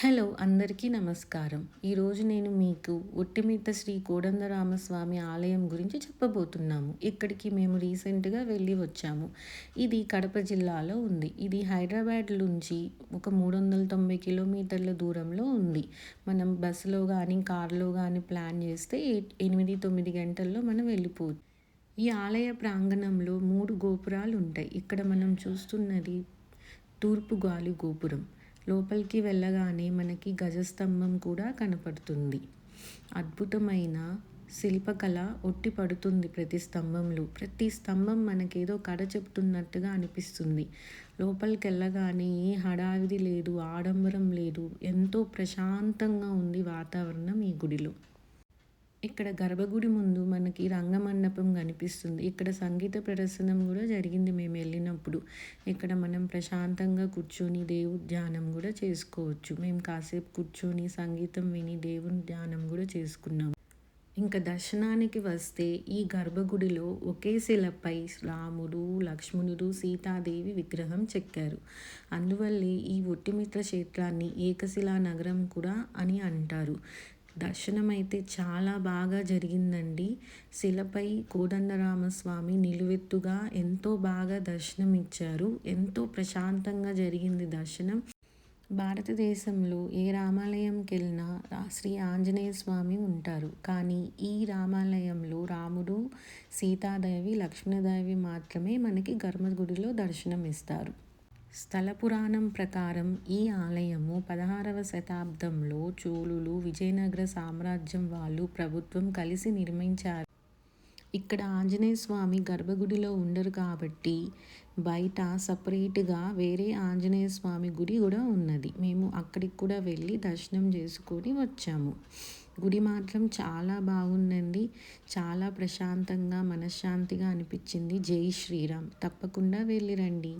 Hello అందరికీ నమస్కారం. ఈరోజు నేను మీకు ఒట్టిమిట్ట శ్రీ కోదండరామస్వామి ఆలయం గురించి చెప్పబోతున్నాము. ఇక్కడికి మేము రీసెంట్గా వెళ్ళి వచ్చాము. ఇది కడప జిల్లాలో ఉంది. ఇది హైదరాబాద్ నుంచి ఒక మూడు వందల తొంభై కిలోమీటర్ల దూరంలో ఉంది. మనం బస్సులో కానీ కార్లో కానీ ప్లాన్ చేస్తే ఎనిమిది తొమ్మిది గంటల్లో మనం వెళ్ళిపోవచ్చు. ఈ ఆలయ ప్రాంగణంలో మూడు గోపురాలు ఉంటాయి ఇక్కడ మనం చూస్తున్నది తూర్పు గాలి గోపురం. లోపలికి వెళ్ళగానే మనకి గజస్తంభం కూడా కనపడుతుంది. అద్భుతమైన శిల్పకళ ఒట్టి పడుతుంది ప్రతి స్తంభంలో. ప్రతి స్తంభం మనకేదో కథ చెప్తున్నట్టుగా అనిపిస్తుంది. లోపలికి వెళ్ళగానే ఏ హడావిడి లేదు ఆడంబరం లేదు. ఎంతో ప్రశాంతంగా ఉంది వాతావరణం ఈ గుడిలో. ఇక్కడ గర్భగుడి ముందు మనకి రంగమండపం కనిపిస్తుంది. ఇక్కడ సంగీత ప్రదర్శనం కూడా జరిగింది మేము వెళ్ళినప్పుడు. ఇక్కడ మనం ప్రశాంతంగా కూర్చొని దేవుడి ధ్యానం కూడా చేసుకోవచ్చు. మేము కాసేపు కూర్చొని సంగీతం విని దేవుని ధ్యానం కూడా చేసుకున్నాం. ఇంకా దర్శనానికి వస్తే ఈ గర్భగుడిలో ఒకే శిలపై రాముడు లక్ష్మణుడు సీతాదేవి విగ్రహం చెక్కారు. అందువల్లే ఈ ఒట్టిమిత్ర క్షేత్రాన్ని ఏకశిలా నగరం కూడా అని అంటారు. దర్శనం అయితే చాలా బాగా జరిగిందండి. శిలపై కోదండరామస్వామి నిలువెత్తుగా ఎంతో బాగా దర్శనం ఇచ్చారు ఎంతో ప్రశాంతంగా జరిగింది దర్శనం. భారతదేశంలో ఏ రామాలయంకి వెళ్ళినా శ్రీ ఆంజనేయ స్వామి ఉంటారు. కానీ ఈ రామాలయంలో రాముడు సీతాదేవి లక్ష్మణదేవి మాత్రమే మనకి గర్భగుడిలో దర్శనం ఇస్తారు స్థల పురాణం ప్రకారం ఈ ఆలయము పదహారవ శతాబ్దంలో చోళులు విజయనగర సామ్రాజ్యం వాళ్ళు ప్రభుత్వం కలిసి నిర్మించారు. ఇక్కడ ఆంజనేయ స్వామి గర్భగుడిలో ఉండరు కాబట్టి బయట సపరేట్గా వేరే ఆంజనేయ స్వామి గుడి కూడా ఉన్నది. మేము అక్కడికి కూడా వెళ్ళి దర్శనం చేసుకొని వచ్చాము. గుడి మాత్రం చాలా బాగుందండి. చాలా ప్రశాంతంగా మనశ్శాంతిగా అనిపించింది. జై శ్రీరామ్. తప్పకుండా వెళ్ళిరండి